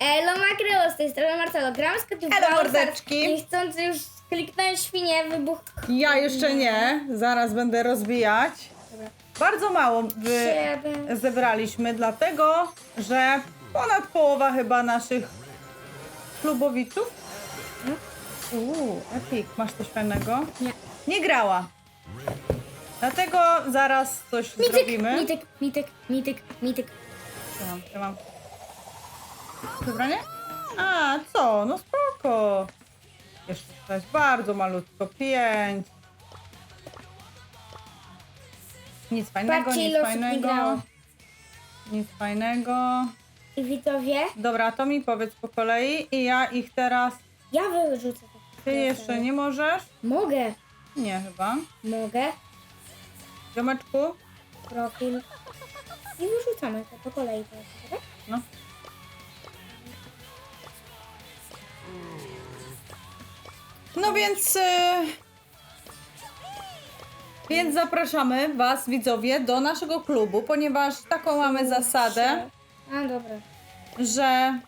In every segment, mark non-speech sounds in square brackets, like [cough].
Elo Makreo, z tej strony Marcelo. Gram z Katią Elo, mordeczki. I chcąc już kliknąć świnię, wybuch... Ja jeszcze nie, zaraz będę rozbijać. Bardzo mało wy Siedem. zebraliśmy, dlatego że ponad połowa chyba naszych klubowiczów. Uuu, Epic, masz coś fajnego? Nie. Nie grała. Dlatego zaraz coś Mityk, zrobimy. mityk, mityk, mityk, mityk. Ja mam, ja mam. Dobra, nie? A, co? No spoko. Jeszcze coś bardzo malutko. Pięć. Nic fajnego, Patrzcie, nic ile osób nie fajnego. grało. Nic fajnego. I widzowie, Dobra, to mi powiedz po kolei i ja ich teraz... ja wyrzucę. Ty jeszcze nie możesz? Mogę, Nie chyba. mogę. Ziomeczku? Profil. I wyrzucamy to po kolei teraz, tak? No. No więc. y, Więc zapraszamy Was, widzowie, do naszego klubu, ponieważ taką mamy zasadę, A, dobra. że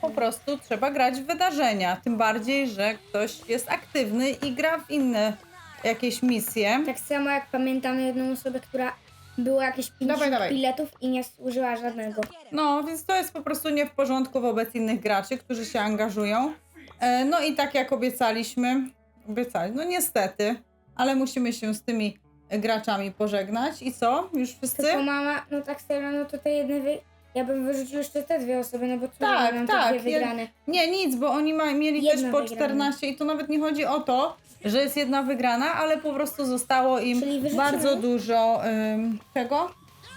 po prostu trzeba grać w wydarzenia. Tym bardziej, że ktoś jest aktywny i gra w inne jakieś misje. Tak samo jak pamiętam jedną osobę, która była jakieś 50 Dawaj, dawaj. biletów i nie użyła żadnego. No, więc to jest po prostu nie w porządku wobec innych graczy, którzy się angażują. E, No i tak jak obiecaliśmy, obiecali, no niestety, ale musimy się z tymi graczami pożegnać. I co? Już wszyscy? Tylko mama, no tak serio, no to te jedne wy... Ja bym wyrzucił jeszcze te dwie osoby, no bo co Tak, mam tak, te dwie jed- wygrane. Nie, nic, bo oni ma, mieli też po wygrana. 14 i to nawet nie chodzi o to, że jest jedna wygrana, ale po prostu zostało im Czyli bardzo dużo ym, tego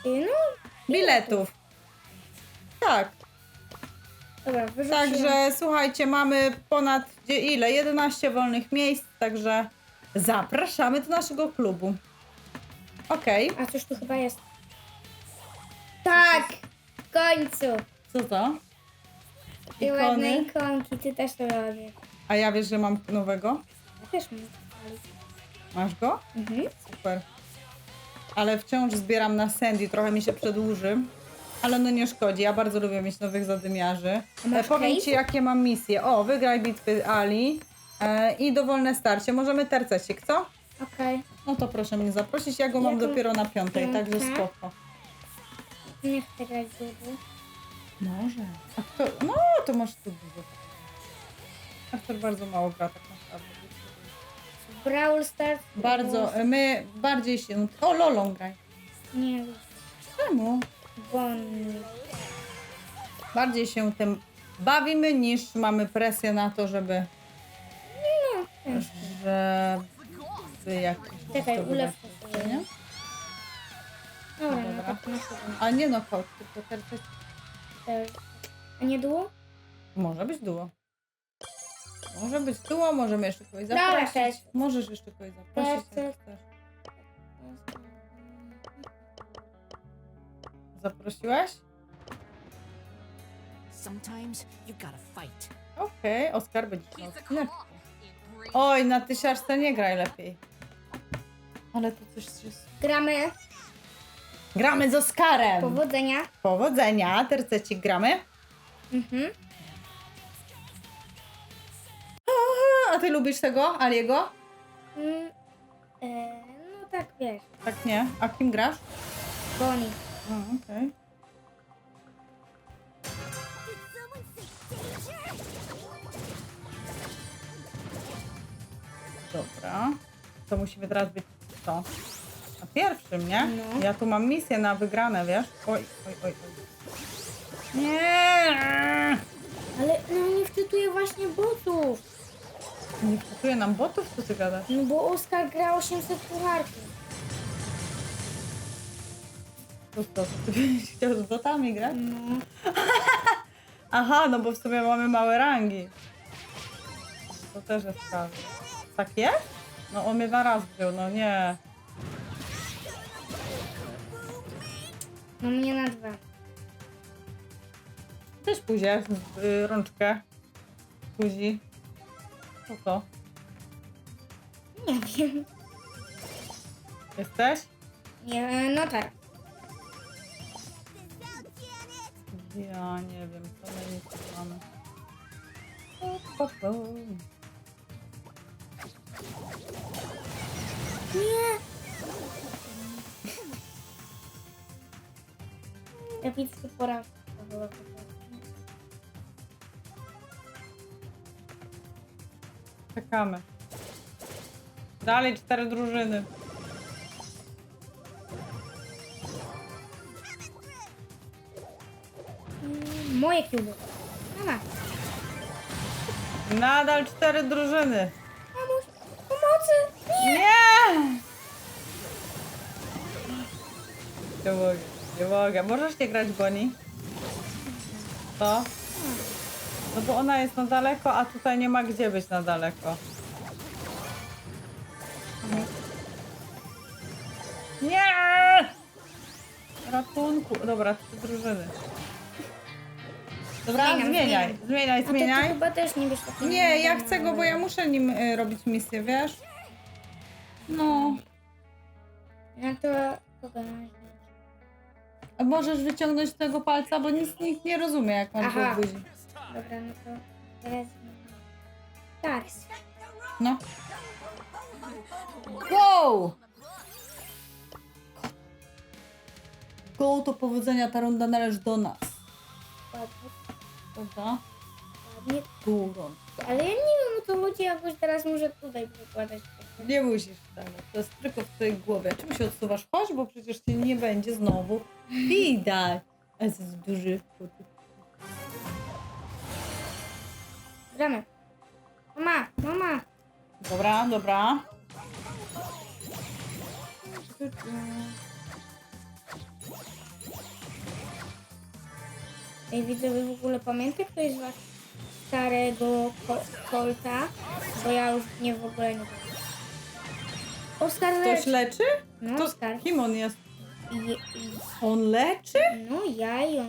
I No, biletów. Tak, dobra. Także słuchajcie, mamy ponad gdzie ile? 11 wolnych miejsc, także zapraszamy do naszego klubu. Okej, A coś tu chyba jest. Tak! W końcu! co to? Ładne Ikony. ikonki, ty też to robisz. A ja wiesz, że mam nowego? Ja też mam. Masz go? Mhm. Super. Ale wciąż zbieram na Sandy, trochę mi się przedłuży. Ale no nie szkodzi, ja bardzo lubię mieć nowych zadymiarzy. Masz E, powiem case? Ci, jakie mam misje. O, wygraj bitwy Ali e, i dowolne starcie. Możemy tercesik, co? Okej. No to proszę mnie zaprosić, ja go mam dopiero na piątej, piątkę? także spoko. Nie chcę grać z. Może. A kto? No, to masz tu dużo. Aktor bardzo mało gra tak naprawdę. Brawl Stars. Bardzo, my bardziej się... O, Lolą graj. Nie, Czemu? Bardziej się tym bawimy, niż mamy presję na to, żeby... No, też. Żeby jakoś... Czekaj, to wybrać, sobie. nie? Dobra, no Dobra. tak na siebie. A nie no, chodź, tylko. Też. A nie duo? Może być duo. Może być duo, możemy jeszcze kogoś Dobra, zaprosić. Możesz jeszcze kogoś zaprosić, Cześć, jak chcesz. Zaprosiłaś? Sometimes you gotta fight. Okej, Oskar będzie miał. Oj, na tysiaczce nie graj lepiej. Ale to coś jest... Gramy. Gramy z Oskarem! Powodzenia. Powodzenia, tercecik gramy. Mhm. A ty lubisz tego, Aliego? Mm, e, no tak wiesz. Tak nie. A kim grasz? Bonnie. Okej. Dobra. To musimy teraz być co? Na pierwszym, nie? No. Ja tu mam misję na wygrane, wiesz? Oj, oj, oj, oj. Nie! Ale no nie wczytuję właśnie botów. Nie wpisuje nam botów, co ty gadasz? No bo Oskar gra 800 pucharków. To co, chciał z botami grać? No. [laughs] Aha, no bo w sumie mamy małe rangi. To też jest prawda. Tak jest? No on mnie na raz wziął, no nie. No mnie na dwa. Też pójdzie y, rączkę. Kuzi. Co to? Nie wiem. Jesteś? Nie, no tak. Ja nie wiem, co my nie mamy. po, po. Nie! Epicki porażka to była po prostu. Czekamy. Dalej cztery drużyny. Moje kuby. Mama, Nadal cztery drużyny. pomóż! Pomocy! Nie! Nie! Nie mogę, nie mogę. Możesz nie grać Bonnie? Co? No bo ona jest na daleko, a tutaj nie ma gdzie być na daleko. Nie! Ratunku. Dobra, trzy drużyny. Dobra, Zmieniam, zmieniaj. Zmieniaj, A ty zmieniaj. chyba też nie wiesz takiego. Nie, ja chcę go, bo ja muszę nim y, robić misję, wiesz? No. No to kogo? A możesz wyciągnąć tego palca, bo nic nikt nie rozumie, jak on Aha. go budzi. Dobra, no to teraz... Tak. No. Go! Go to powodzenia, ta runda należy do nas. Ładnie, Prawda? ładnie. Durą. Ale ja nie wiem o co chodzi, jakoś teraz muszę tutaj przykładać. Nie musisz wcale. To jest tylko w twojej głowie. Czemu się odsuwasz? Chodź, bo przecież cię nie będzie znowu widać. A jest duży. Gramy. Mama, mama. Dobra, dobra. Ej, widzowie, w ogóle pamięta ktoś z was starego ko- Colta? Bo ja już nie w ogóle nie wiem. Oskar Ktoś leczy. leczy? No, To Oskar. kim on jest? I, On leczy? no, jają.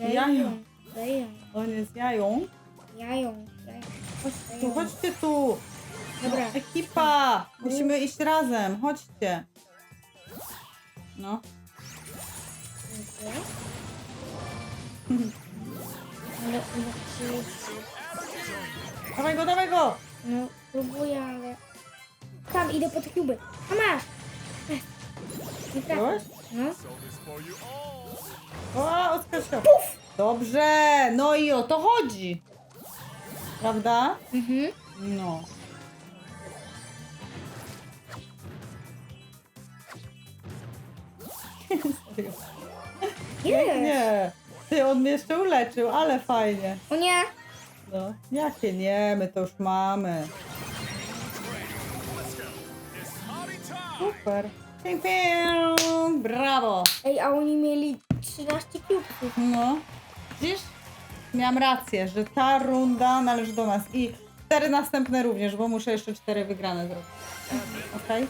Jają. Jają. On jest jają. Jają. Jają. Chodź, Tu, jają. chodźcie tu. Dobra. Ekipa. Musimy iść razem. Chodźcie. No. Dziękuję. Ale, no, czy- Dawaj go, dawaj go. no, próbuję, ale... Tam, idę po te kuby. A masz! Ech. Nie trafię. Byłeś? No. O, się. Dobrze. No i o to chodzi. Prawda? Mhm. No. [laughs] Serio. Jest. Nie. Ty, on mnie jeszcze uleczył, ale fajnie. O nie! No, jakie nie, my to już mamy. Super. Ping, ping. Brawo. Ej, a oni mieli 13 kubków. No. Widzisz? Miałam rację, że ta runda należy do nas. I cztery następne również, bo muszę jeszcze cztery wygrane zrobić. Okej?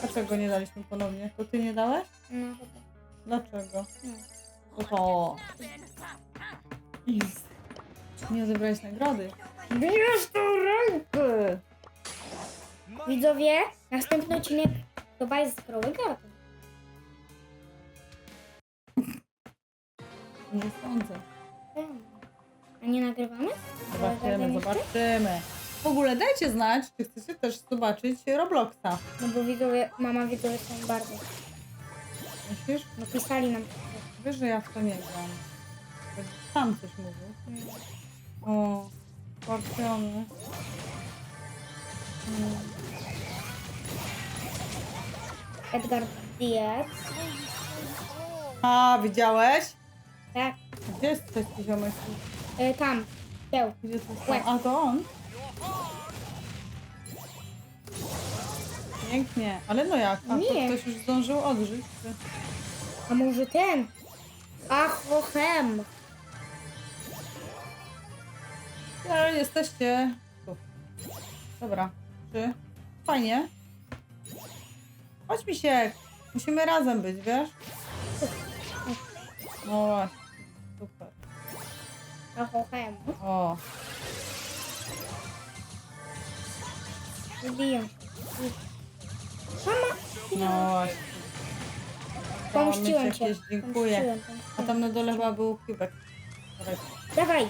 Dlaczego nie daliśmy ponownie? To ty nie dałeś? No chyba. Dlaczego? No. To to. Jest. Nie odebrałeś nagrody. Bierz tą rękę! Widzowie, następny odcinek chyba jest z Kroły Garden. Nie sądzę. A nie nagrywamy? Zobaczymy, zobaczymy. W ogóle dajcie znać, czy chcecie też zobaczyć Robloxa. No bo widzowie, mama widzowie są bardzo. Myślisz? No pisali nam. Wiesz, że ja w to nie gram. Będziesz Sam coś mówił. O, skorpiony. Mm. Edgar Diaz. A, widziałeś? Tak, Gdzie jest trzeci ziomek? e, tam. Był. Gdzie to jest? Łeb. A, to on? Pięknie. Ale no jak? A, to Nie. ktoś już zdążył odżyć? Czy... A może ten? Ach, ochem. Ale jesteście tu. Dobra. Trzy. Fajnie. Chodź Misiek. Musimy razem być, wiesz? No właśnie. Super. Ach, ochem. O. Wybiją się. Mama! No właśnie. Pomściłem cię. jest, Dziękuję. Pomściłem, A tam na dole chyba był kubek. Dawaj.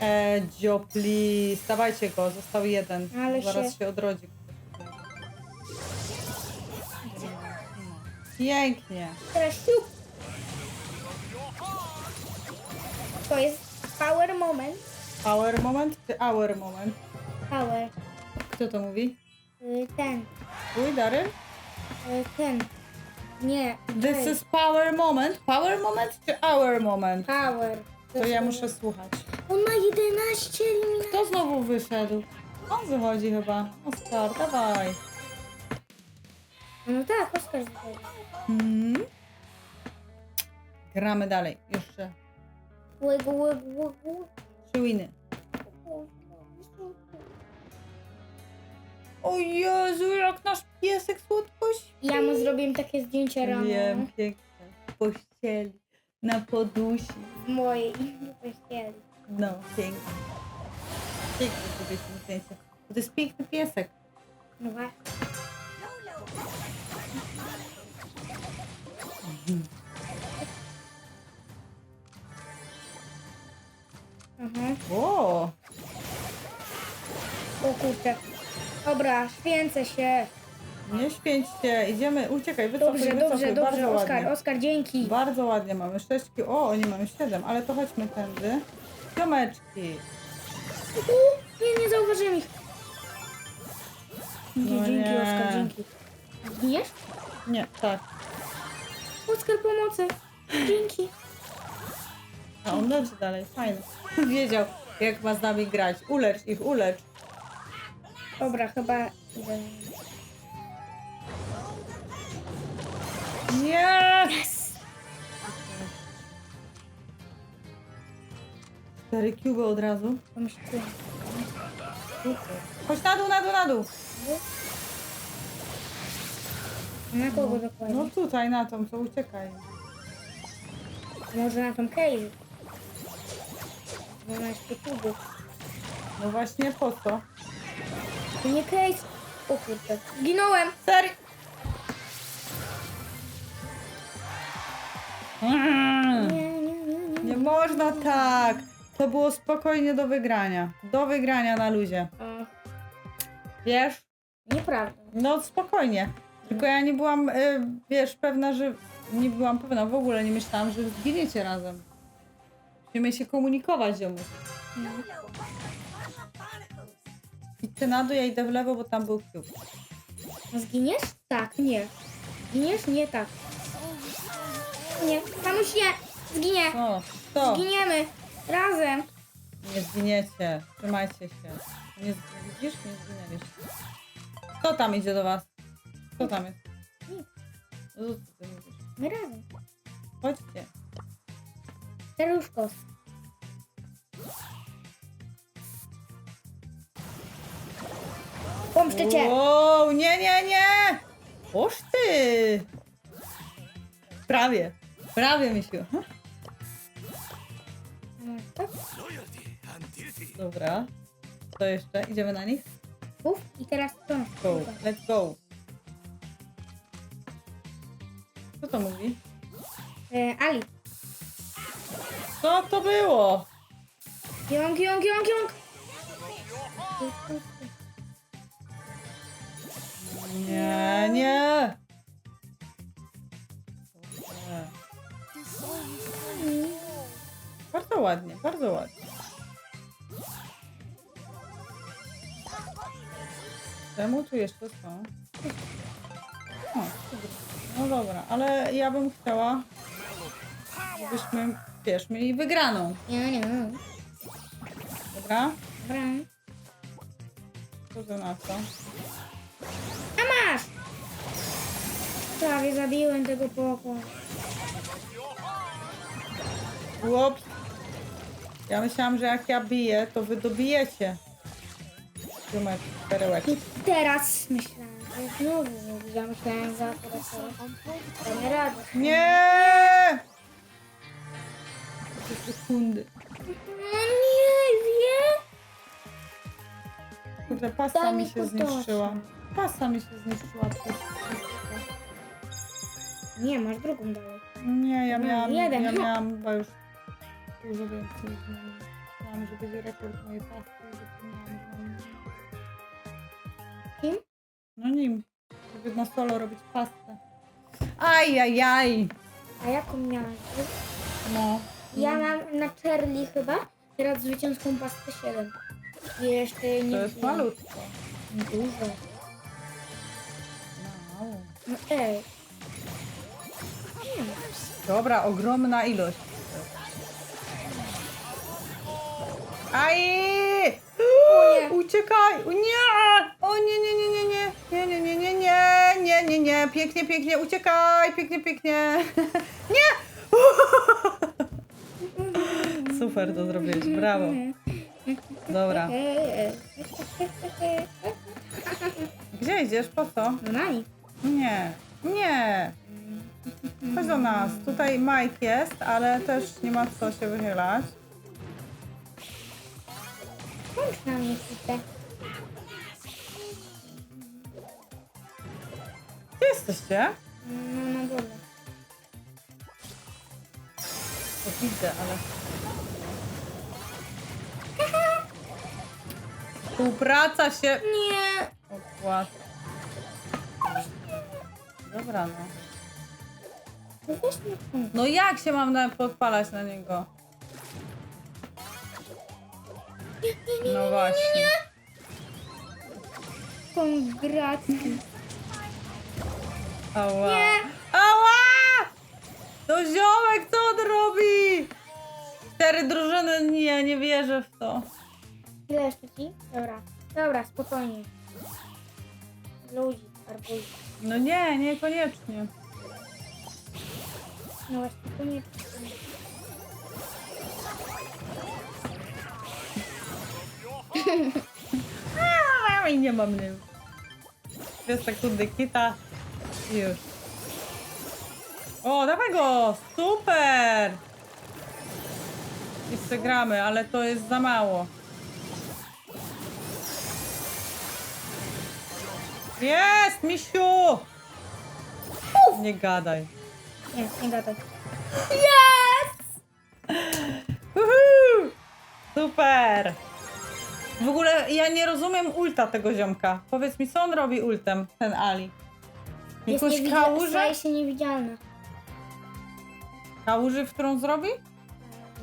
Edzio, please. Dawajcie go, został jeden. Ale Zaraz się- się odrodzi. Pięknie. Teraz siup. To jest power moment. Power moment czy hour moment? Power. Kto to mówi? Y, Ten. Twój, Daryn? Y, Ten. Nie. This is power moment? Power moment czy hour moment? Power. To ja muszę słuchać. On ma 11 eliminacji. Kto znowu wyszedł? On wychodzi chyba. Oskar, dawaj. No tak, Oskar wychodzi. Hmm. Gramy dalej. Jeszcze Łygu, łygu, łygu. trzy winy. O Jezu, jak nasz piesek słodko śpi. Ja mu zrobiłem takie zdjęcie rano. Wiem, piękne. W pościeli, na podusi. W mojej pościeli. No, pięknie. Pięknie sobie tym zdjęcie. To jest piękny piesek. No właśnie. Mhm. O, O kurczę. Dobra, święcę się. nie święćcie. Idziemy, uciekaj, wycofuj, Dobrze, dobrze, Bardzo dobrze. Oskar. Oskar, dzięki. Bardzo ładnie mamy. Sześć ki- O, oni mają siedem, ale to chodźmy tędy. Ziomeczki. U, nie, nie zauważyłem ich. Dzięki, No dzięki, nie. Oskar, dzięki. Zginiesz? Nie, tak. Oskar, pomocy. Dzięki. A on leży dalej, fajnie. [laughs] Wiedział, jak ma z nami grać. Ulecz ich, ulecz. Dobra, chyba. Nie! Yes! Cztery kuby od razu. Chodź na dół, na dół, na dół. Na kogo dokładnie? No tutaj, na tą, co uciekaj. Może na tą Kejzy. 12 kubów. No właśnie, po co? To nie Kejz. O kurde. Zginąłem. Serio? Mm. Nie, nie, nie, nie. Nie można tak. To było spokojnie do wygrania. Do wygrania na luzie. O, Wiesz? nieprawda. No spokojnie. Tylko ja nie byłam, y, wiesz, pewna, że... Nie byłam pewna, w ogóle nie myślałam, że zginiecie razem. Musimy się komunikować, ziomuś. No. Idźcie na dół, ja idę w lewo, bo tam był cube. No Zginiesz? Tak, nie. Zginiesz? Nie, tak. Nie, mamuś nie. Zginie. O, to. Zginiemy. Razem. Nie zginiecie. Trzymajcie się. Nie z- widzisz? Nie zginęliście. Kto tam idzie do was? Kto tam jest? Nic. No co ty mówisz? My razem. Chodźcie. Staruszko. Cię. Wow, nie, nie, nie! Oż ty! Prawie. Prawie, Misiu. Tak? Dobra. Co jeszcze? Idziemy na nich? Uf, i teraz to. Go. Let's go. Co to mówi? E, Ali. Co to było? Jąg, jąg, jąg, jąg. Nie, nie. Dobrze. Bardzo ładnie, bardzo ładnie. Czemu tu jeszcze są? O, no dobra, ale ja bym chciała, żebyśmy, wiesz, mieli wygraną, Nie, nie, nie. dobra? Dobra. Co to na co? A masz! Prawie zabiłem tego pokła. Chłop. Ja myślałam, że jak ja biję, to wy dobijecie. Numer perełeczki. I teraz myślałem, że znowu. Ja myślałem, akurat to. Nie! Trzy sekundy. No nie wiem. Kurde, pasa Daj mi się zniszczyła. Pasa mi się zniszczyła przez Nie, masz drugą dalej. Nie, ja No, miałam, jeden. ja miałam chyba już dużo więcej. Myślałam, że będzie rekord mojej zapomniałam, że mam... Kim? No nim. Żeby na solo robić pastę. Ajajaj! A jaką miałeś? No. Ja mam na Charlie chyba teraz zwycięską pastę 7. I jeszcze nie To jest wzięłam. malutko. Dużo. No ej. Dobra, ogromna ilość. Aj! nie. [gasps] Uciekaj! Nie! O nie, nie, nie, nie, nie. Nie, nie, nie, nie, nie, nie, nie, nie. Pięknie, pięknie, uciekaj! Pięknie, pięknie. [laughs] Nie! [laughs] Super to zrobiłeś, brawo. Dobra. [laughs] Gdzie idziesz? Po co? No na nich. Nie, nie. Chodź do nas. Tutaj Mike jest, ale też nie ma co się wychylać. Kończ na mnie chwilę. Gdzie jesteście? No na dole. To widzę, ale... [laughs] Współpraca się Nie. opłaca. Dobra, no. No weź mnie pomóż. No jak się mam na, podpalać na niego? No właśnie. Kongratki. Ała. Nie. Ała! To ziomek, co on robi? Cztery drużyny, nie, nie wierzę w to. Ile jeszcze ci? Dobra. Dobra, spokojnie. Ludzi, arbuz. No nie, niekoniecznie. No właśnie. A, [laughs] I nie ma mnie. Dwie sekundy kita i już. O, dawaj go! Super! I przegramy, ale to jest za mało. Jest, misiu! Nie gadaj. Nie, nie gadaj. Uhu! Super! W ogóle ja nie rozumiem ulta tego ziomka. Powiedz mi, co on robi ultem, ten Ali? Jest Jakąś niewidzialna. kałużę? Staje się niewidzialna. Kałuży, w którą zrobi?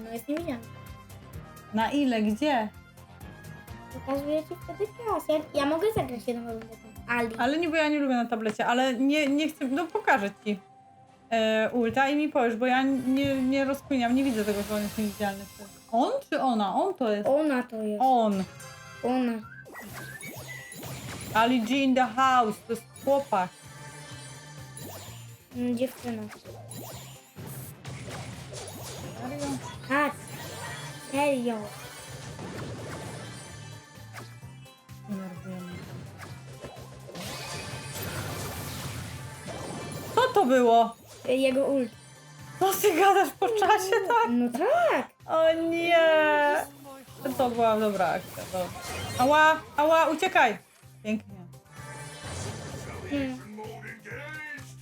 No jest niewidzialna. Na ile? Gdzie? Pokazuję ci wtedy czas. Ja, ja mogę zagrać jedną rundę. Ali. Ale niby ja nie lubię na tablecie, ale nie, nie chcę, no pokażę ci e, ulta i mi powiesz, bo ja nie, nie rozkminiam, nie widzę tego, że on jest niewidzialny. On czy ona? On to jest. Ona to jest. On. Ona. Ali G in the house, to jest chłopak. Mm, dziewczyna. Serio? Tak. Serio. Było? Jego ult. Co ty gadasz po czasie, tak? No tak. O nie! To była dobra akcja, dobra. Ała, ała, uciekaj! Pięknie. Hmm.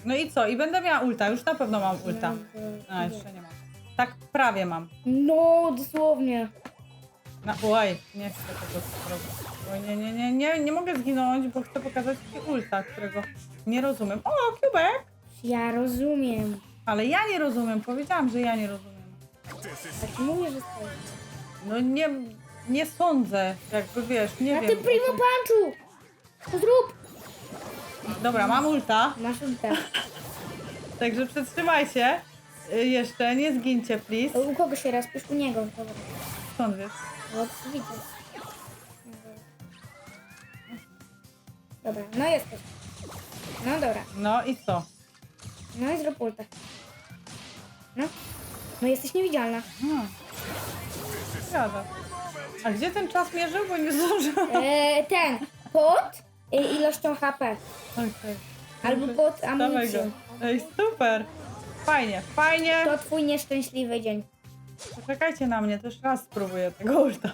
No i co? I będę miała ulta, już na pewno mam ulta. A, jeszcze nie mam. Tak prawie mam. No, dosłownie. Na, oj, nie chcę tego zrobić. Oj, nie, nie, nie, nie, nie mogę zginąć, bo chcę pokazać ci ulta, którego nie rozumiem. O, kubek! Ja rozumiem. Ale ja nie rozumiem, powiedziałam, że ja nie rozumiem. Tak mówię, że. No nie, nie sądzę, jakby wiesz, nie Na wiem. tym primo punchu! To zrób! Dobra, mam ulta, Masz ulta. także przetrzymajcie. Y, Jeszcze, nie zgincie, please. U kogo się rozpisz? U niego. Dobra. Skąd wiesz? No, widzę. Dobra, no jesteś. No dobra. No i co? No i zrób ulta. No. No jesteś niewidzialna. Hmm. Zgadza. A gdzie ten czas mierzył, bo nie zdążyłam? E, ten. Pod e, ilością HP. Okej. Albo pod Dawaj go. amunicją. Ej, super. Fajnie, fajnie. To twój nieszczęśliwy dzień. Poczekajcie na mnie, też raz spróbuję tego ulta.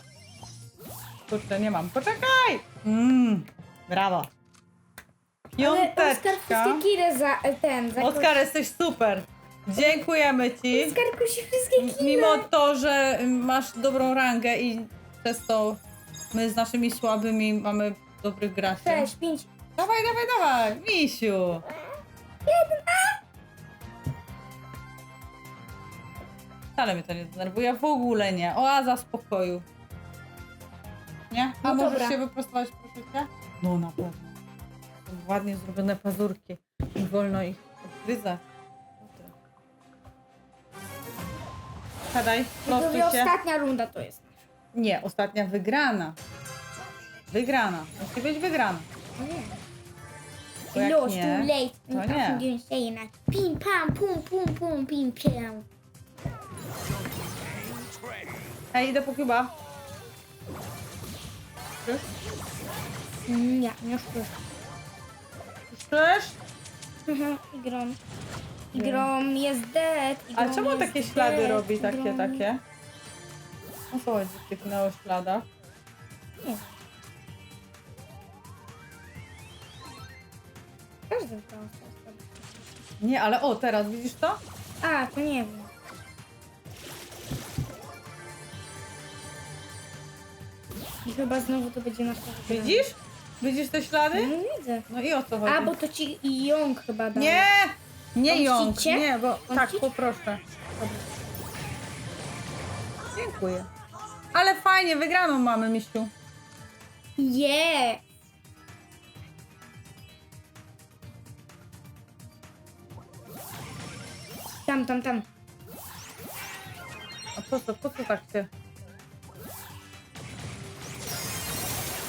Kurczę, nie mam. Poczekaj! Mmm, brawo. Ale Oskar wszystkie za e, ten. Za Oskar, jesteś super. Dziękujemy ci. Skarkusi wszystkie kile. Mimo to, że masz dobrą rangę i przez to my z naszymi słabymi mamy dobrych graczy. 6, 5. Dawaj, dawaj, dawaj, misiu. Wcale mnie to nie denerwuje, w ogóle nie. Oaza spokoju. Nie? A No możesz dobra. się wyprostować, proszę cię? No na pewno. Ładnie zrobione pazurki. Nie wolno ich odgryzać. Siadaj, prostuj Widzowie, się. ostatnia runda to jest. Nie, ostatnia wygrana. Wygrana. Musi być wygrana. No. Bo jak Lost, nie, too late. to No nie. say pim pam, pum pum pum, pim pam. Ej, idę po chyba. Mm, Ja, nie szkoda. Chcesz? Mhm, Igrom. Igrom jest dead. A Igrom czemu jest takie ślady dead, robi, takie, Igrom- takie? O co chodzi w tych neośladach? Nie. Każdy tam Nie, ale o, teraz widzisz to? A, to nie wiem. I chyba znowu to będzie nasza wygrana. Widzisz? Widzisz te ślady? No widzę. No i o co chodzi? A, bo to ci ją chyba dał. Nie! Nie jąk, Pomścicie? nie, bo tak, Pomścić? poproszę. Dziękuję. Ale fajnie, wygraną mamy, Misiu. Je! Tam, tam, tam. A po co, po co tak się...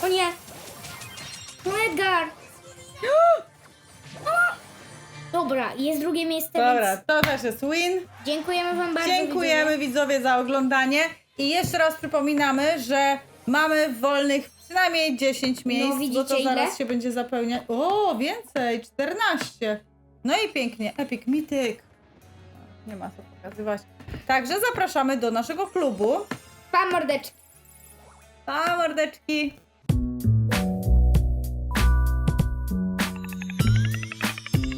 O nie! Edgar! [gasps] Dobra, jest drugie miejsce, Dobra, więc to też jest win. dziękujemy wam bardzo. Dziękujemy widzowie za oglądanie i jeszcze raz przypominamy, że mamy wolnych przynajmniej 10 miejsc, bo No, widzicie to zaraz ile? się będzie zapełniać. O, więcej, 14. No i pięknie, Epic Mityk. Nie ma co pokazywać. Także zapraszamy do naszego klubu. Pa mordeczki. Pa mordeczki!